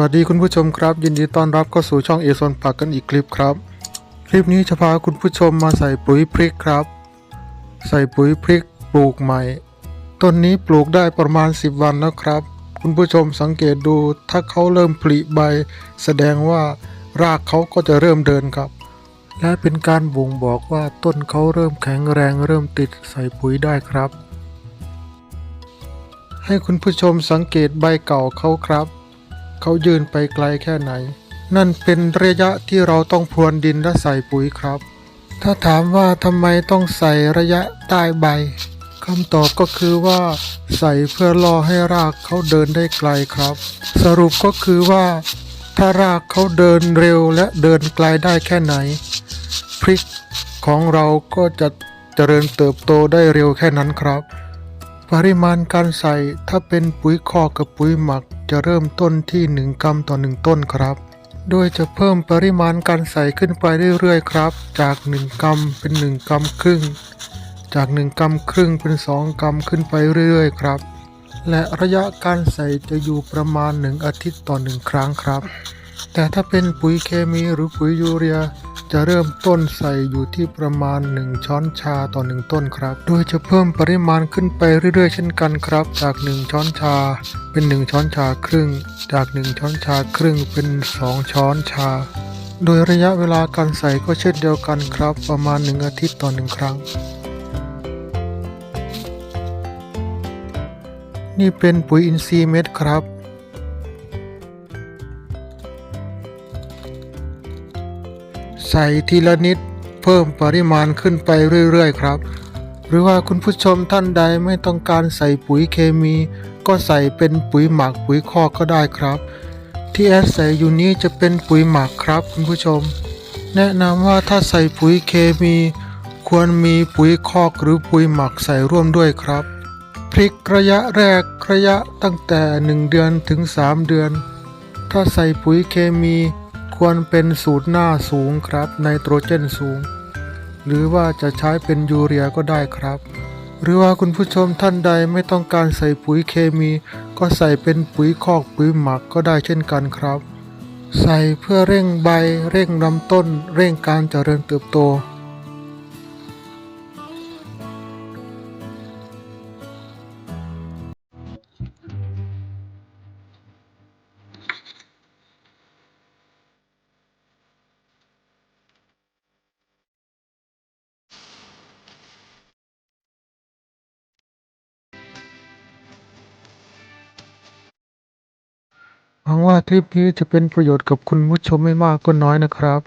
วัสดีคุณผู้ชมครับ ยินดีต้อนรับเข้าสู่ช่องเอซอนผักกันอีกคลิปครับ คลิปนี้จะพาคุณผู้ชมมาใส่ปุ๋ยพริกครับ ใส่ปุ๋ยพริกปลูกใหม่ ต้นนี้ปลูกได้ประมาณ 10 วันแล้วครับ คุณผู้ชมสังเกตดูถ้าเขาเริ่มผลิใบ แสดงว่ารากเขาก็จะเริ่มเดินครับ และเป็นการบ่งบอกว่าต้นเขาเริ่มแข็งแรงเริ่มติดใส่ปุ๋ยได้ครับ ให้คุณผู้ชมสังเกตใบเก่าเขาครับ เขายืนไปไกลแค่ไหน นั่นเป็นระยะที่เราต้องพรวนดินและใส่ปุ๋ยครับ ถ้าถามว่าทำไมต้องใส่ระยะใต้ใบคำตอบก็คือว่า ใส่เพื่อล่อให้รากเขาเดินได้ไกลครับ สรุปก็คือว่า ถ้ารากเขาเดินเร็วและเดินไกลได้แค่ไหน พริกของเราก็จะเจริญเติบโตได้เร็วแค่นั้นครับ ปริมาณการใส่ถ้าเป็นปุ๋ยคอกกับปุ๋ยหมัก จะเริ่มต้นที่ 1 กรัมต่อ 1 ต้นครับ โดยจะเพิ่มปริมาณการใส่ขึ้นไปเรื่อยๆครับ จาก 1 กรัมเป็น 1 กรัมครึ่ง จาก 1 กรัมครึ่งเป็น 2 กรัมขึ้นไปเรื่อยๆครับ และระยะการใส่จะอยู่ประมาณ 1 อาทิตย์ต่อ 1 ครั้งครับ แต่ถ้าเป็นปุ๋ยเคมีหรือปุ๋ยยูเรีย จะเริ่มต้นใส่อยู่ที่ประมาณ 1 ช้อนชาต่อ 1 ต้นครับ โดยจะเพิ่มปริมาณขึ้นไปเรื่อยๆ เช่นกันครับ จาก 1 ช้อนชา เป็น 1 ช้อนชาครึ่ง จาก 1 ช้อนชาครึ่งเป็น 2 ช้อนชา โดยระยะเวลาการใส่ก็เช่นเดียวกันครับ ประมาณ 1 อาทิตย์ต่อ 1 ครั้งนี่เป็นปุ๋ยอินทรีย์เม็ดครับ ใส่ทีละนิด เพิ่มปริมาณขึ้นไปเรื่อยๆครับ หรือว่าคุณผู้ชมท่านใดไม่ต้องการใส่ปุ๋ยเคมี ก็ใส่เป็นปุ๋ยหมักปุ๋ยคอกก็ได้ครับ ที่แอดใส่อยู่นี้จะเป็นปุ๋ยหมักครับคุณผู้ชม แนะนำว่าถ้าใส่ปุ๋ยเคมี ควรมีปุ๋ยคอกหรือปุ๋ยหมักใส่ร่วมด้วยครับพริกระยะแรกระยะตั้งแต่ 1 เดือนถึง 3 เดือน ถ้าใส่ปุ๋ยเคมี ควรเป็นสูตรหน้าสูงครับไนโตรเจนสูง หรือว่าจะใช้เป็นยูเรียก็ได้ครับ หรือว่าคุณผู้ชมท่านใดไม่ต้องการใส่ปุ๋ยเคมี ก็ใส่เป็นปุ๋ยคอกปุ๋ยหมักก็ได้เช่นกันครับ ใส่เพื่อเร่งใบ เร่งลำต้น เร่งการเจริญเติบโต หวังว่าคลิปนี้จะเป็นประโยชน์กับคุณผู้ชมไม่มากก็น้อยนะครับ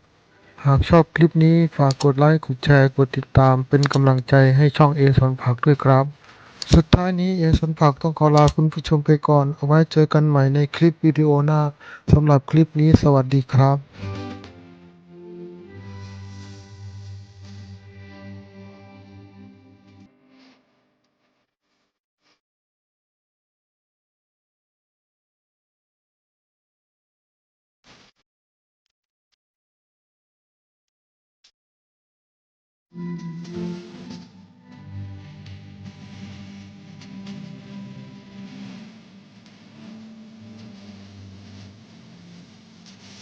หากชอบคลิปนี้ฝากกดไลค์ กดแชร์ กดติดตามเป็นกำลังใจให้ช่องเอสอนผักด้วยครับ สุดท้ายนี้เอสอนผักต้องขอลาคุณผู้ชมไปก่อน เอาไว้เจอกันใหม่ในคลิปวิดีโอหน้าสำหรับคลิปนี้สวัสดีครับ Mm-hmm.